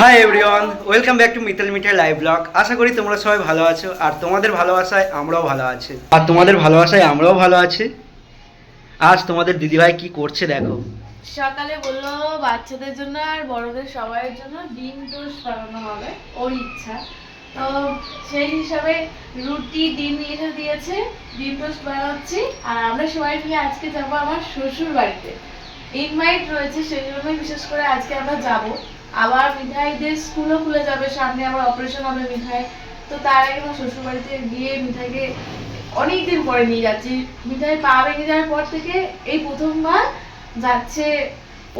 Hi everyone welcome back to Mital Mithai live blog আশা করি তোমরা সবাই ভালো আছো, আর তোমাদের ভালোবাসায় আমরাও ভালো আছি। আর তোমাদের ভালোবাসায় আমরাও ভালো আছি। আজ তোমাদের দিদিভাই কি করছে দেখো। সকালে বলল বাচ্চাদের জন্য আর বড়দের সবাইয়ের জন্য ডিম টোস্ট বানানো হবে, ওর ইচ্ছা। তো সেই হিসাবে রুটি, ডিম এসে দিয়েছে, ডিম টোস্ট বানাচ্ছি। আর আমরা সবাই মিলে আজকে যাব আমার শ্বশুর বাড়িতে ইনভাইট রয়েছে, সেই জন্যই বিশেষ করে আজকে আমরা যাব। আবার মিঠাইদের স্কুলও খুলে যাবে, সামনে আবার অপারেশন হবে মিঠাই। তো তার আগে আমার শ্বশুর বাড়িতে গিয়ে মিঠাইকে অনেকদিন পরে নিয়ে যাচ্ছি। মিঠাই পা ভেঙে যাওয়ার পর থেকে এই প্রথমবার যাচ্ছে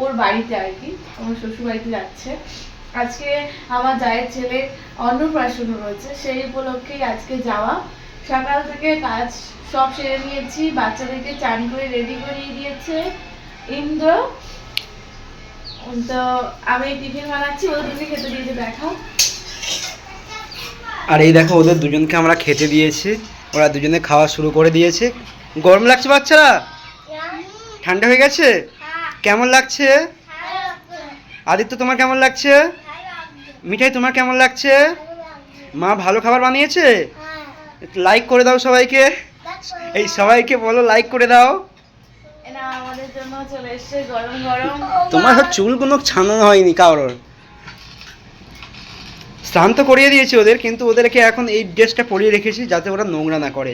ওর বাড়িতে আর কি, আমার শ্বশুর বাড়িতে যাচ্ছে। আজকে আমার জায়ের ছেলে অন্নপ্রাশন রয়েছে, সেই উপলক্ষেই আজকে যাওয়া। সকাল থেকে কাজ সব সেরে নিয়েছি, বাচ্চাদেরকে চান করে রেডি করিয়ে দিয়েছে। ইন্দ্র তো আমি টিফিন বানাচ্ছি ওদের টিফিন খেতে দিয়েছে দেখাও। আর এই দেখো ওদের দুজনকে আমরা খেতে দিয়েছি। ওরা দুজনে খাওয়া শুরু করে দিয়েছে। গরম লাগছে বাচ্চারা? ঠান্ডা হয়ে গেছে? কেমন লাগছে? আদিত্য তোমার কেমন লাগছে? মিঠাই তোমার কেমন লাগছে? মা ভালো খাবার বানিয়েছে? লাইক করে দাও সবাইকে। এই সবাইকে বলো লাইক করে দাও। এরা আমাদের জন্য চলে এসছে গরম গরম। তোমার সব চুলগুলো ছানানো হয়নি কারোর। স্নান তো করিয়ে দিয়েছি ওদের কিন্তু ওদেরকে এখন এই ড্রেসটা পরিয়ে রেখেছি যাতে ওরা নোংরা না করে।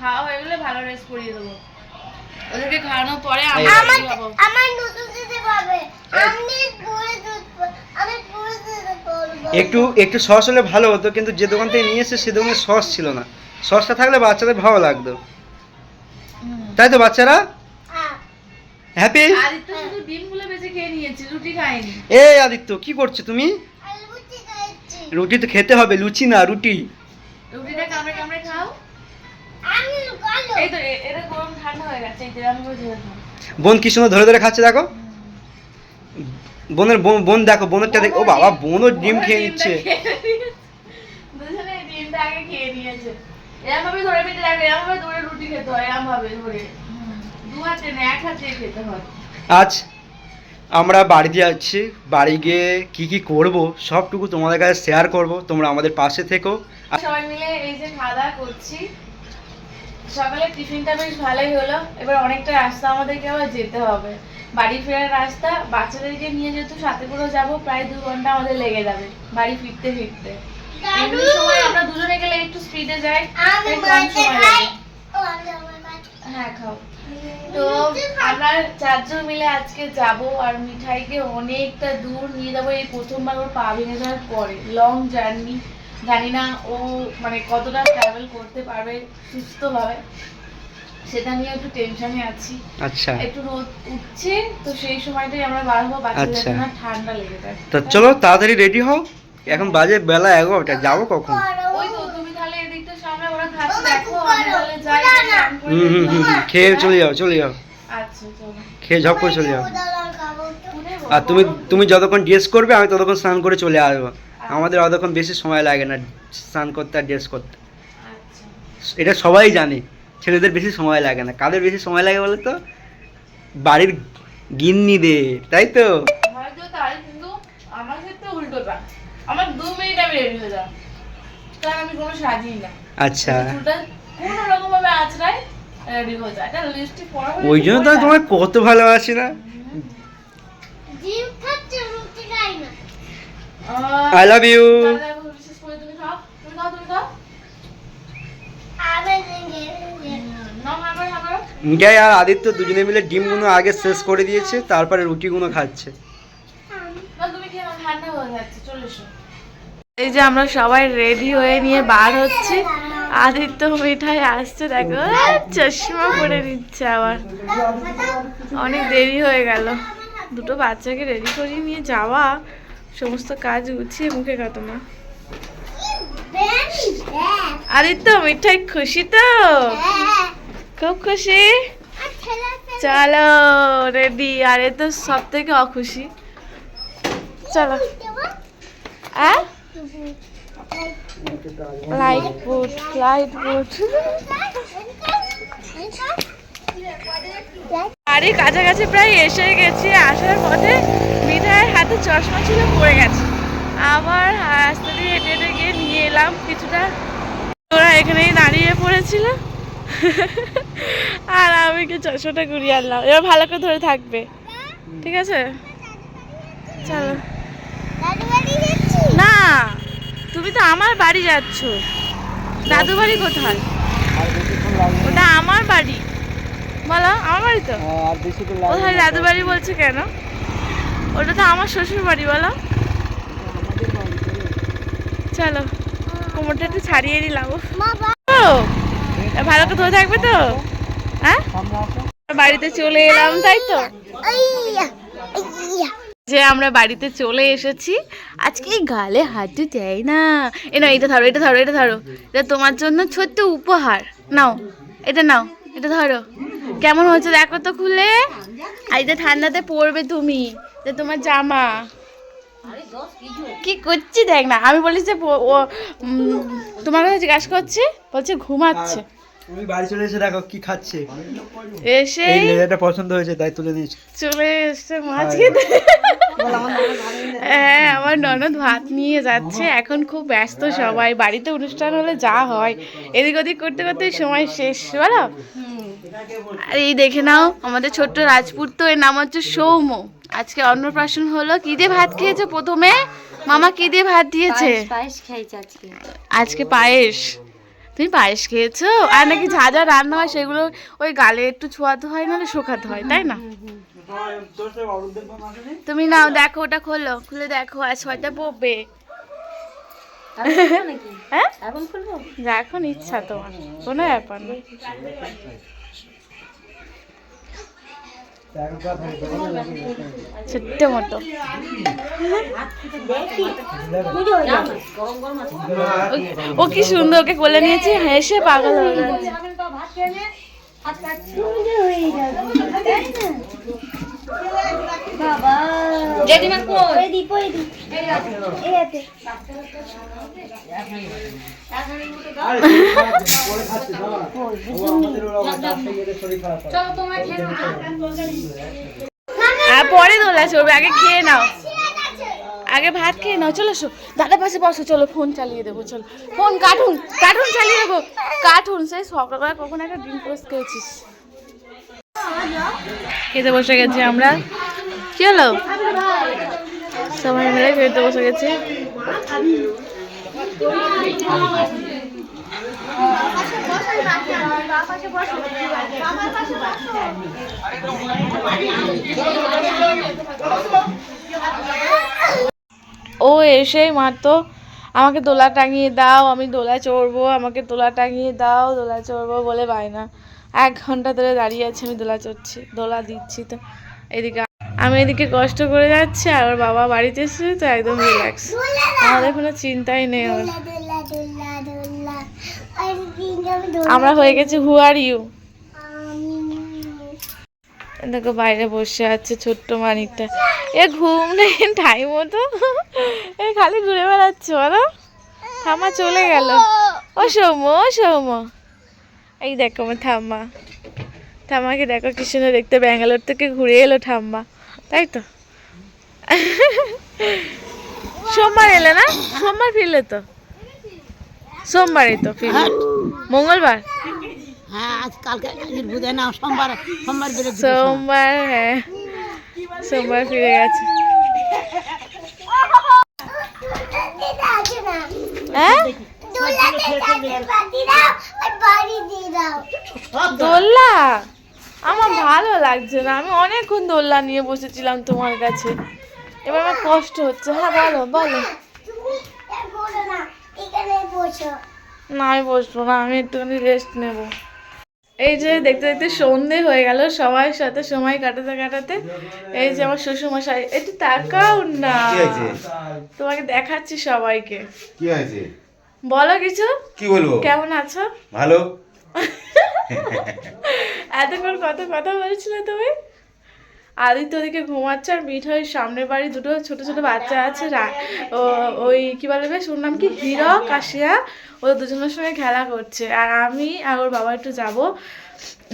খাওয়া হয়ে গেলে ভালো রেস্ট করিয়ে দেবো। ওদেরকে খাওয়ানোর পরে এই আমরা দেখো। খাব আমার নতুন দিতে পারবে। আমি পুরো দুধ আমি পুরো দুধ একটু একটু সস হলে ভালো হতো কিন্তু যে দোকান থেকে নিয়ে এসে সে দোকানে সস ছিল না। সসটা থাকলে বাচ্চাদের ভালো লাগতো। তাই তো বাচ্চারা? হ্যাপি আদিত্য শুধু ডিমগুলো বেঁচে খেয়ে নিয়েছে রুটি খায়নি। এই আদিত্য কি করছ তুমি? রুটি তো খেতে হবে লুচি না রুটি। রুটিটা কামড়ে কামড়ে খাও। এই তো এটা গরম ঠান্ডা হয়ে গেছে এই আমি করে ঝেড়ে খাও বোন কি সুন্দর ধরে ধরে খাচ্ছে দেখো। বোনের বোন বোন দেখো বোনেরটা দেখ ও বাবা বোনও ডিম খেয়ে নিচ্ছে। ডিমটা আগে খেয়ে নিয়েছে। ভাবে ধরে পেতে রাখবে ভাবে ধরে রুটি খেতে হয় এরম ভাবে ধরে। আজ আমরা বাড়িতে যাচ্ছি। বাড়ি গিয়ে কি কি করব সবটুকু তোমাদের কাছে শেয়ার করব। তোমরা আমাদের পাশে থেকো। আর- সবাই মিলে এই যে খাওয়া দাওয়া করছি। সকালে টিফিনটা বেশ ভালোই হলো। এবার অনেকটা রাস্তা আমাদেরকে আবার যেতে হবে। বাড়ি ফেরার রাস্তা বাচ্চাদেরকে নিয়ে যেহেতু সাথে করে যাব প্রায় দু ঘণ্টা আমাদের লেগে যাবে বাড়ি ফিরতে ফিরতে। এমনি সময় আমরা দুজনে গেলে একটু স্পিডে যাই। হ্যাঁ খাও। তো আমরা চারজন মিলে আজকে যাব আর মিঠাইকে অনেকটা দূর নিয়ে যাব। এই প্রথমবার ওর পা ভেঙে যাওয়ার পরে। লং জার্নি জানি না ও মানে কতটা ট্রাভেল করতে পারবে সুস্থভাবে। সেটা নিয়ে একটু টেনশনে আছি। আচ্ছা। একটু রোদ উঠছে তো সেই সময়টাই আমরা বার হব। বাচ্চাদের আচ্ছা। না ঠান্ডা লেগে যায়। তো চলো তাড়াতাড়ি রেডি হও। এখন বাজে বেলা এগারোটা। যাব কখন ওই তো তুমি তাহলে এদিকটা সামনে ওরা খাচ্ছে দেখো আমি তাহলে যাই স্নান করে হুম হুম হুম হুম, খেয়ে চলে যাও চলে যাও। আচ্ছা খেয়ে ঝপ করে চলে যাও। আর তুমি তুমি যতক্ষণ ড্রেস করবে আমি ততক্ষণ স্নান করে চলে আসব। আমাদের অতক্ষণ বেশি সময় লাগে না স্নান করতে আর ড্রেস করতে। আচ্ছা। এটা সবাই জানে ছেলেদের বেশি সময় লাগে না। কাদের বেশি সময় লাগে বলে তো? বাড়ির গিন্নিদের তাই তো? হয়তো তাই কিন্তু আমার ক্ষেত্রে উল্টোটা। আমার দু মিনিট আমি রেডি হয়ে যাই আমি কোনো সাজিই না। আচ্ছা। কোনো রকম ভাবে আঁচড়াই রেডি হয়ে যায়। এটা লিপস্টিক পরা ওই জন্য তো তোমায় কত ভালোবাসি না? ডিম খাচ্ছে রুটি খাই না। আই লাভ ইউ তুমি খাও। তুমি খাও তুমি খাও। আমি নিজে নাও খাবার খাবার মিঠাই আর আদিত্য দুজনে মিলে ডিমগুলো আগে শেষ করে দিয়েছে তারপরে রুটিগুলো খাচ্ছে। এই যে আমরা সবাই রেডি হয়ে নিয়ে বার হচ্ছি। আদিত্য মিঠাই আসছে দেখো। চশমা পরে নিচ্ছে আবার। অনেক দেরি হয়ে গেল। দুটো বাচ্চাকে রেডি করিয়ে নিয়ে যাওয়া। সমস্ত কাজ গুছিয়ে মুখে কথা না আদিত্য মিঠাই খুশি তো? খুব খুশি? চলো রেডি আরে তো সব থেকে অখুশি। চলো। আহ লাইট বুট লাইট বুট বাড়ির কাছাকাছি প্রায় এসে গেছি আসার পথে মিঠাই হাতে চশমা ছিল পড়ে গেছে। আবার রাস্তা দিয়ে হেঁটে হেঁটে গিয়ে নিয়ে এলাম কিছুটা। ওরা এখানেই দাঁড়িয়ে পড়েছিল। আর আমি কি চশমাটা ঘুরিয়ে আনলাম। এবার ভালো করে ধরে থাকবে। ঠিক আছে? চলো। দাদু বাড়ি যাচ্ছি না। তুমি তো আমার বাড়ি যাচ্ছ। দাদু বাড়ি কোথায়। ওটা আমার বাড়ি। বলো, আমার বাড়ি তো? কোথায় দাদু বাড়ি বলছে কেন? ওটা তো আমার শ্বশুর বাড়ি, বলো। চলো, কোমরটা একটু ছাড়িয়ে দিলাম ভালো করে ধরে থাকবে তো? হ্যাঁ? বাড়িতে চলে এলাম, তাই তো? যে আমরা বাড়িতে চলে এসেছি। আজকে গালে হাঁটু দেয় না। এ না এটা ধরো এটা ধরো এটা ধরো। এটা তোমার জন্য ছোট্ট উপহার। নাও, এটা নাও, এটা ধরো। কেমন হচ্ছে দেখো তো খুলে। আর এটা ঠান্ডাতে পড়বে তুমি, যে তোমার জামা। কি করছি দেখ না, আমি বলি যে তোমার কাছে জিজ্ঞাসা করছি, বলছে ঘুমাচ্ছে। তুমি বাড়ি চলে এসে দেখো কি খাচ্ছে। এসে এই লেজারটা পছন্দ হয়েছে তাই তুলে নিয়েছি। চলে এসছে মাছ খেতে হ্যাঁ আমার ননদ ভাত নিয়ে যাচ্ছে। এখন খুব ব্যস্ত সবাই। বাড়িতে অনুষ্ঠান হলে যা হয়। এদিক ওদিক করতে করতে সময় শেষ বলো? আর এই দেখে নাও আমাদের ছোট্ট রাজপুত তো এর নাম হচ্ছে সৌম্য। আজকে অন্নপ্রাশন হলো। কি দিয়ে ভাত খেয়েছো প্রথমে? মামা কি দিয়ে ভাত দিয়েছে? পায়েস আজকে পায়েস। তুমি পায়েস খেয়েছো? আর নাকি যা যা রান্না হয় সেগুলো ওই গালে একটু ছোঁয়াতে হয় নাহলে শোকাতে হয় তাই না? তুমি নাও দেখো ওটা খোলো খুলে দেখো আর ছয়টা পড়বে। এখন হ্যাঁ? এখন ইচ্ছা তোমার কোনো ব্যাপার না। ছোট্ট মতো। ও কি সুন্দর ওকে কোলে নিয়েছি হেসে পাগল হয়ে গেছে। জেঠিমা আর পরে দোলা চড়বে আগে খেয়ে নাও। আগে ভাত খেয়ে নাও চলো শো। দাদা পাশে বসো চলো ফোন চালিয়ে দেবো চলো। ফোন কার্টুন কার্টুন চালিয়ে দেবো। কার্টুন সেই সকালবেলা কখন একটা ডিম পোস্ট খেয়েছিস? খেতে বসে গেছি আমরা। কি হলো? সবাই মিলে খেতে বসে গেছি। ও এসেই মাত্র আমাকে দোলা টাঙিয়ে দাও, আমি দোলা চড়বো, আমাকে দোলা টাঙিয়ে দাও, দোলা চড়বো বলে বায়না। এক ঘণ্টা ধরে দাঁড়িয়ে আছি, আমি দোলা চড়ছি, দোলা দিচ্ছি তো। এদিকে আমি এদিকে কষ্ট করে যাচ্ছি, আর ওর বাবা বাড়িতে এসেছে, তো একদম রিল্যাক্স আমাদের কোনো চিন্তাই নেই ওর। আমরা হয়ে গেছি হু আর ইউ দেখো বাইরে বসে আছে ছোট্ট মানিকটা। এ ঘুম নেই টাইম মতো এ খালি ঘুরে বেড়াচ্ছে, বলো। ঠাম্মা চলে গেল। ও সৌম্য ও সৌম্য। এই দেখো আমার ঠাম্মা। ঠাম্মাকে দেখো কি সুন্দর দেখতে। ব্যাঙ্গালোর থেকে ঘুরে এলো ঠাম্মা। তাই তো? সোমবার এলে না? সোমবার ফিরলে তো? সোমবারই তো ফিরলে। মঙ্গলবার? হ্যাঁ আজ কালকে না সোমবার সোমবার হ্যাঁ। সোমবার ফিরে গেছে। হ্যাঁ? দোল্লা আমার ভালো লাগছে না। আমি অনেকক্ষণ দোল্লা নিয়ে বসেছিলাম তোমার কাছে। এবার আমার কষ্ট হচ্ছে। হ্যাঁ বলো বলো। না এখানে বসো। না আমি বসবো না আমি একটুখানি রেস্ট নেব। এই যে দেখতে দেখতে সন্ধে হয়ে গেল। সবার সাথে সময় কাটাতে কাটাতে এই যে আমার শ্বশুরমশাই একটু তাকাও না। কি তোমাকে দেখাচ্ছি সবাইকে। কি হয়েছে? বলো কিছু? কি বলব? কেমন আছো? ভালো। এতক্ষণ কত কথা বলছিলে তুমি? আদিত্য ওদিকে ঘুমাচ্ছে আর মিঠাই সামনের বাড়ি দুটো ছোট ছোট বাচ্চা আছে ওই কি বলে বেশ ওর নাম কি? হিরক কাশিয়া। ও দুজনের সঙ্গে খেলা করছে। আর আমি আর ওর বাবা একটু যাব।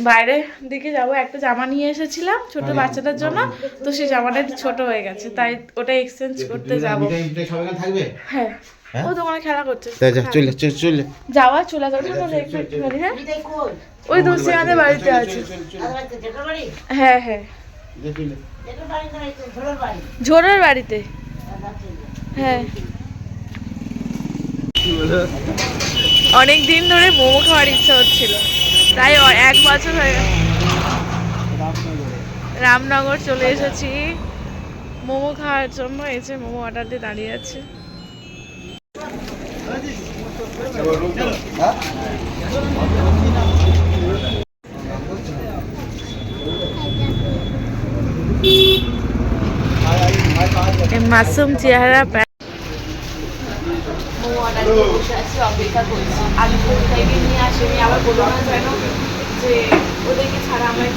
বাইরের দিকে যাব। একটা জামা নিয়ে এসেছিলাম ছোট বাচ্চাদের জন্য। তো সেই জামাটা একটু ছোট হয়ে গেছে। তাই ওটা এক্সচেঞ্জ করতে যাব। হ্যাঁ। ও তো ওখানে খেলা করছে চলে চলে চলে। যাওয়া চলে একটুখানি হ্যাঁ? ওই দোষী আমাদের বাড়িতে আছে। হ্যাঁ হ্যাঁ। ঝোরের বাড়িতে। হ্যাঁ। অনেক দিন ধরে মোমো খাওয়ার ইচ্ছা হচ্ছিল। তাই এক বছর হয়ে গেল রামনগর চলে এসেছি। মোমো খাওয়ার জন্য এসে মোমো অর্ডার দিয়ে দাঁড়িয়ে আছে এই মাসুম চেহারা অপেক্ষা ওদেরকে নিয়ে আসেনি, আবার না যে ওদেরকে ছাড়া আমার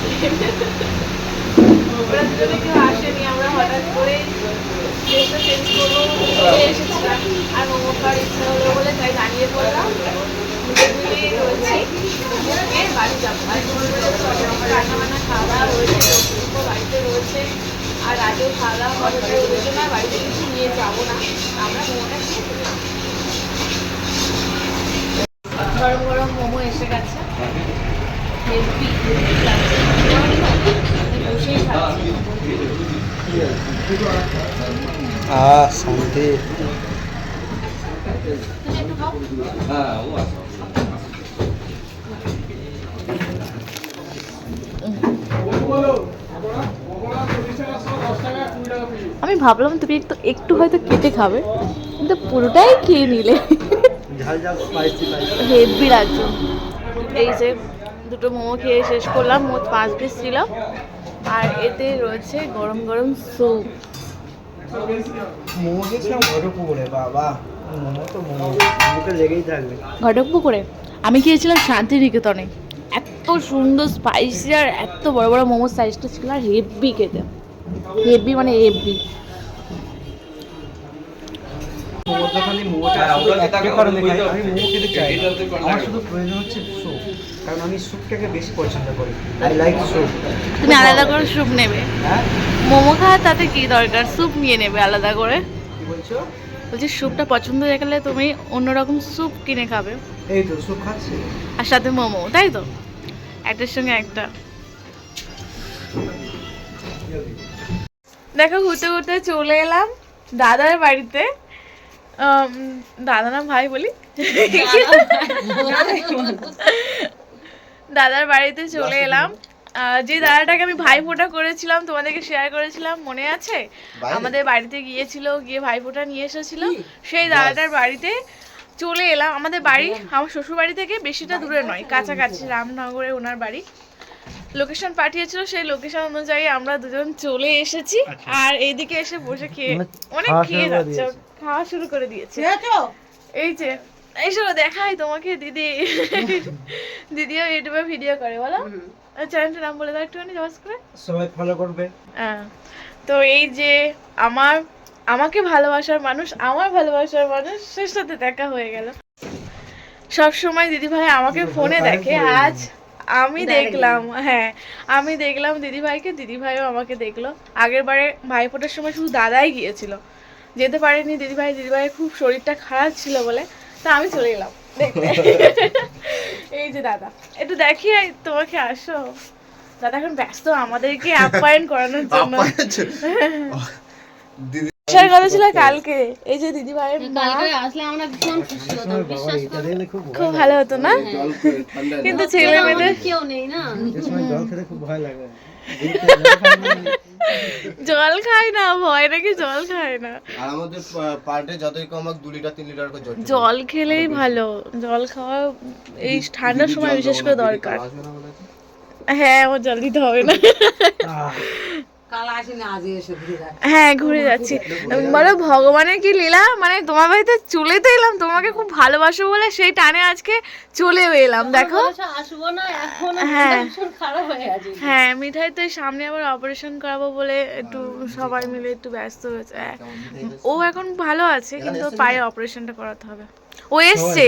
ওরা দুজনে কেউ আসেনি, আমরা হঠাৎ করে এসেছিলাম আর মোমো ইচ্ছা হলো বলে তাই দাঁড়িয়ে পড়লাম বাড়ি যাব আর রান্না বান্না খাওয়া রয়েছে বাড়িতে রয়েছে আর রাতেও খাওয়া দাওয়া তাই জন্য বাড়িতে কিছু নিয়ে যাব না আমরা মোমোটা। গরম গরম মোমো এসে গেছে আহ শান্তি খাও আমি ভাবলাম তুমি একটু একটু হয়তো কেটে খাবে কিন্তু পুরোটাই খেয়ে নিলে। হেভি লাগছে। এই যে দুটো মোমো খেয়ে শেষ করলাম মোট পাঁচ পিস ছিল আর এতে রয়েছে গরম গরম স্যুপ পুকুরে বাবা। মোমো তো মোমো। মুখে লেগেই থাকবে। ঘটকপুকুরে আমি গিয়েছিলাম শান্তিনিকেতনে। এত সুন্দর স্পাইসি আর এত বড় বড় মোমোর সাইজটা ছিল আর হেভি খেতে। হেভি মানে হেভি মোমোটা খাই আমি মোমো খেতে চাই। আমার শুধু প্রয়োজন হচ্ছে স্যুপ কারণ আমি স্যুপটাকে বেশি পছন্দ করি। আই লাইক স্যুপ তুমি আলাদা করে স্যুপ নেবে। হ্যাঁ? মোমো খাওয়ার তাতে কি দরকার? স্যুপ নিয়ে নেবে আলাদা করে। কি বলছো? বলছি স্যুপটা পছন্দ হয়ে গেলে তুমি অন্যরকম স্যুপ কিনে খাবে। এই তো স্যুপ খাচ্ছি। আর সাথে মোমো তাই তো? একটার সঙ্গে একটা। দেখো ঘুরতে ঘুরতে চলে এলাম দাদার বাড়িতে। দাদা না ভাই বলি? দাদার বাড়িতে চলে এলাম। যে দাদাটাকে আমি ভাই ফোঁটা করেছিলাম তোমাদেরকে শেয়ার করেছিলাম মনে আছে? আমাদের বাড়িতে গিয়েছিল গিয়ে ভাই ফোঁটা নিয়ে এসেছিল। সেই দাদাটার বাড়িতে চলে এলাম। আমাদের বাড়ি আমার শ্বশুর বাড়ি থেকে বেশিটা দূরে নয় কাছাকাছি রামনগরে ওনার বাড়ি। লোকেশন পাঠিয়েছিল সেই লোকেশন অনুযায়ী আমরা দুজন চলে এসেছি। আর এইদিকে এসে বসে খেয়ে মানে অনেক খেয়ে যাচ্ছে। খাওয়া শুরু করে দিয়েছে। এই যে এই শোনো দেখাই তোমাকে দিদি। দিদিও ইউটিউবে ভিডিও করে বলো। চ্যানেলটার নাম বলে দাও একটুখানি জবাস করে। সবাই ফলো করবে। হ্যাঁ। তো এই যে আমার আমাকে ভালোবাসার মানুষ আমার ভালোবাসার মানুষ সে সাথে দেখা হয়ে গেল। সব সময় দিদি ভাই আমাকে ফোনে দেখে। আজ আমি দেখলাম হ্যাঁ আমি দেখলাম দিদি ভাইকে দিদি ভাইও আমাকে দেখল। আগের বারে ভাই ফোটার সময় শুধু দাদাই গিয়েছিল। যেতে পারেনি দিদি ভাই দিদি ভাইয়ের খুব শরীরটা খারাপ ছিল বলে তা আমি চলে এলাম। দেখতে। এই যে দাদা একটু দেখি তোমাকে আসো। দাদা এখন ব্যস্ত আমাদেরকে আপ্যায়ন করানোর জন্য। আসার কথা ছিল কালকে। এই যে দিদি ভাইয়ের মা আসলে আমরা ভীষণ খুশি হতাম বাবা খুব খুব ভালো হতো না? কিন্তু ছেলে মেয়েদের কেউ নেই না। জল খেতে খুব ভয় লাগে। জল খায় না ভয় নাকি জল খায় না। আর আমাদের পার্টে ডে যতই কম হোক দু লিটার তিন লিটার করে জল জল খেলেই ভালো। জল খাওয়া এই ঠান্ডার সময় বিশেষ করে দরকার। হ্যাঁ ও জল দিতে হবে না। হ্যাঁ ঘুরে যাচ্ছি। বলো ভগবানের কি লীলা? মানে তোমার বাড়িতে চলে তো এলাম তোমাকে খুব ভালোবাসো বলে সেই টানে আজকে চলেও এলাম দেখো। আসব না এখন হ্যাঁ। হয়ে আছে। হ্যাঁ মিঠাই তো সামনে আবার অপারেশন করাবো বলে একটু সবাই মিলে একটু ব্যস্ত হয়েছে। হ্যাঁ। ও এখন ভালো আছে কিন্তু পায়ে অপারেশনটা করাতে হবে। ও এসছে।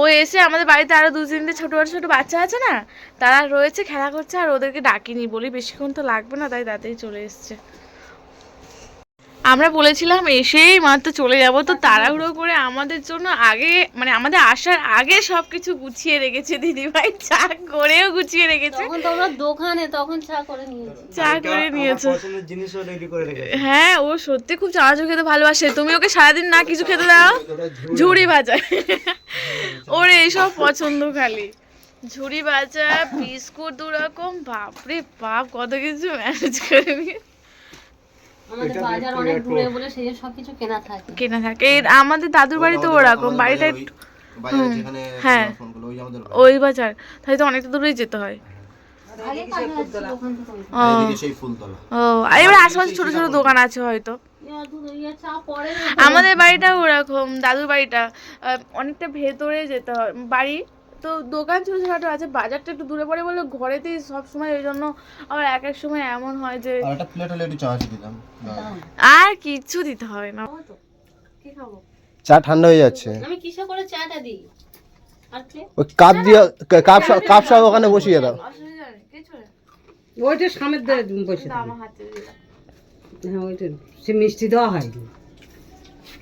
ও এসে আমাদের বাড়িতে আরও দু তিনটে ছোট ছোট ছোট বাচ্চা আছে না তারা রয়েছে খেলা করছে আর ওদেরকে ডাকিনি বলি বেশিক্ষণ তো লাগবে না তাই তাড়াতাড়ি চলে এসছে। আমরা বলেছিলাম এসেই মাত্র চলে যাব। তো তাড়াহুড়ো করে আমাদের জন্য আগে মানে আমাদের আসার আগে সব কিছু গুছিয়ে রেখেছে দিদিভাই। চা করেও গুছিয়ে রেখেছে। তখন তোমরা দোকানে তখন চা করে নিয়েছি। চা করে নিয়েছে। পছন্দের জিনিসও রেডি করে রেখেছে। হ্যাঁ ও সত্যি খুব চা চানাচুর খেতে ভালোবাসে। তুমি ওকে সারাদিন না কিছু খেতে দাও ঝুড়ি ভাজা। ওর এইসব পছন্দ খালি। ঝুড়ি ভাজা বিস্কুট দু রকম বাপরে বাপ কত কিছু ম্যানেজ করে নিয়ে আমাদের বাজার অনেক দূরে বলে সেই জন্য সবকিছু কেনা থাকে। কেনা আমাদের দাদুর বাড়িতে ওরকম বাড়িটা একটু হ্যাঁ। ওই আমাদের বাড়ি। ওই বাজার। তাই তো অনেকটা দূরেই যেতে হয়। ও। এদিকে সেই ফুলতলা। ও আর এবার আশেপাশে ছোট ছোট দোকান আছে হয়তো। আমাদের বাড়িটাও ওরকম দাদুর বাড়িটা। অনেকটা ভেতরে যেতে হয়। বাড়ি তো দোকান ছোটখাটো আছে বাজারটা একটু দূরে পড়ে বলে ঘরেতেই সব সময় ওই জন্য আবার এক এক সময় এমন হয় যে আর একটা প্লেট হলে একটু চার্জ দিলাম। আর কিচ্ছু দিতে হবে না। কি খাব? চা ঠান্ডা হয়ে যাচ্ছে। আমি কিসে করে চাটা দিই? ওই কাপ দিয়ে কাপ কাপ সব ওখানে বসিয়ে দাও। কিছু ওইটা সামনের দিয়ে বসে হ্যাঁ ওইটা সে মিষ্টি দেওয়া হয়নি।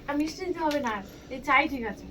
আর মিষ্টি দিতে হবে না এই চাই ঠিক আছে।